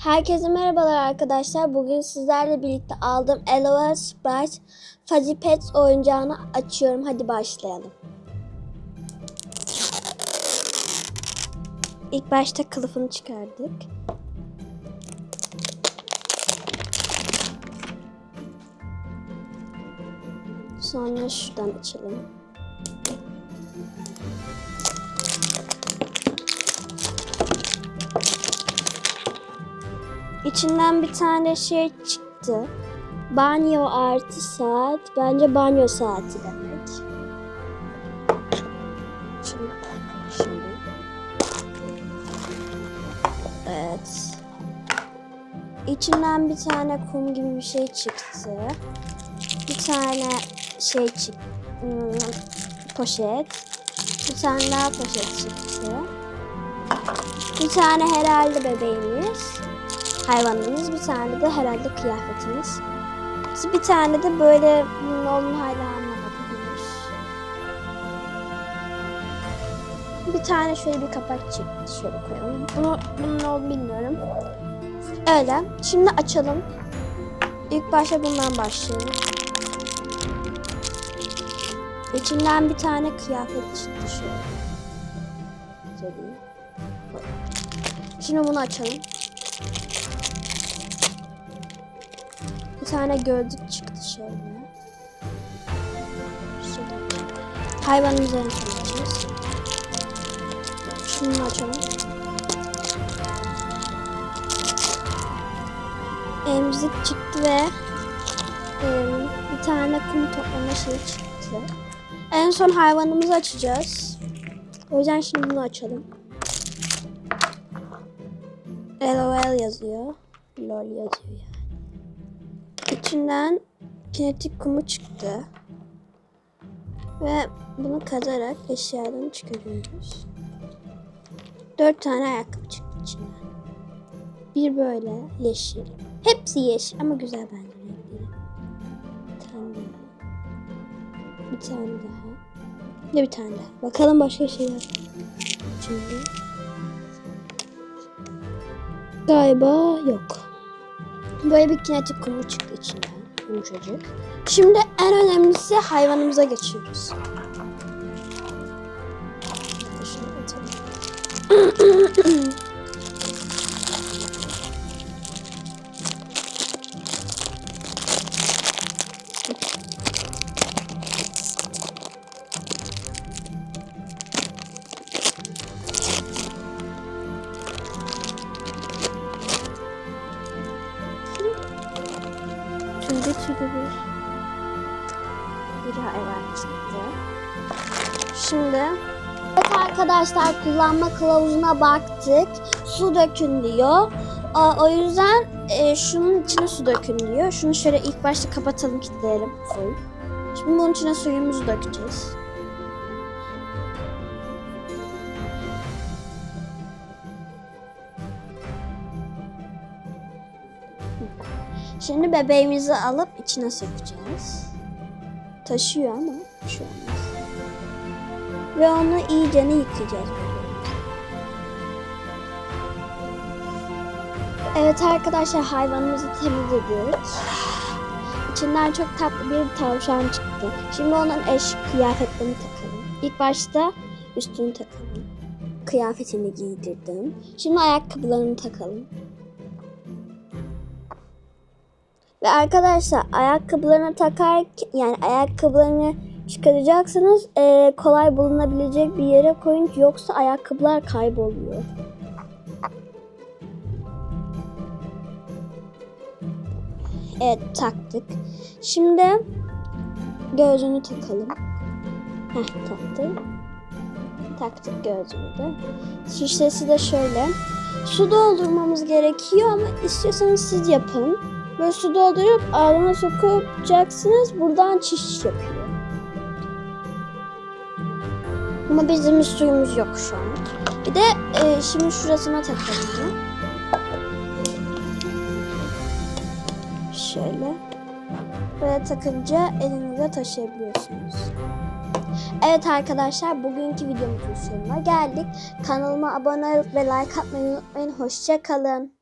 Herkese merhabalar arkadaşlar. Bugün sizlerle birlikte aldığım LOL Sprite Fuzzy Pets oyuncağını açıyorum. Hadi başlayalım. İlk başta kılıfını çıkardık. Sonra şuradan açalım. İçinden bir tane şey çıktı. Banyo artı saat. Bence banyo saati demek. Şimdi, şimdi. Evet. İçinden bir tane kum gibi bir şey çıktı. Bir tane şey çıktı. Hmm, poşet. Bir tane daha poşet çıktı. Bir tane herhalde bebeğimiz hayvanımız, bir tane de herhalde kıyafetimiz. Bir tane de böyle onun hala anlamadım. Bir tane şöyle bir kapak çıktı. Şöyle koyalım. Bunu, bunun ne olduğunu bilmiyorum. Öyle. Şimdi açalım. İlk başta bundan başlayalım. İçinden bir tane kıyafet çıktı. Şöyle. Şimdi bunu açalım. Bir tane gözlük çıktı şöyle. Hayvanımızı en son açacağız. Şunu açalım. Emzik çıktı ve em, bir tane kum toplama şeyi çıktı. En son hayvanımızı açacağız. O yüzden şimdi bunu açalım. LOL yazıyor. LOL yazıyor. İçinden kinetik kumu çıktı. Ve bunu kazarak eşyalarını çıkarıyoruz. Dört tane ayakkabı çıktı içinden. Bir böyle yeşil. Hepsi yeşil ama güzel bence renkleri. Bir tane daha. Bir tane daha. Bir bir tane daha. Bakalım başka şeyler. Şimdi. Galiba yok. Böyle bir kinetik kumu çıktı içinden. Yumuşacık. Şimdi en önemlisi hayvanımıza geçiyoruz. Tüylü tüylü bir, bir hayvan çıktı. Şimdi evet arkadaşlar kullanma kılavuzuna baktık. Su dökün diyor. O, yüzden e, şunun içine su dökün diyor. Şunu şöyle ilk başta kapatalım kilitleyelim full. Şimdi bunun içine suyumuzu dökeceğiz. Şimdi bebeğimizi alıp içine sokacağız. Taşıyor ama bir şey olmaz. Ve onu iyicene yıkayacağız. Evet arkadaşlar hayvanımızı temizledik. İçinden çok tatlı bir tavşan çıktı. Şimdi onun eş kıyafetlerini takalım. İlk başta üstünü takalım. Kıyafetini giydirdim. Şimdi ayakkabılarını takalım. Ve arkadaşlar ayakkabılarını takar yani ayakkabılarını çıkaracaksanız eee, kolay bulunabilecek bir yere koyun yoksa ayakkabılar kayboluyor. Evet taktık. Şimdi gözünü takalım. Heh taktık. Taktık gözünü de. Şişesi de şöyle. Su doldurmamız gerekiyor ama istiyorsanız siz yapın. Böyle su doldurup ağzına sokacaksınız. Buradan çiş yapıyor. Ama bizim suyumuz yok şu an. Bir de e, şimdi şurasına takalım. Şöyle. Böyle takınca elinize taşıyabiliyorsunuz. Evet arkadaşlar bugünkü videomuzun sonuna geldik. Kanalıma abone olup ve like atmayı unutmayın. Hoşça kalın.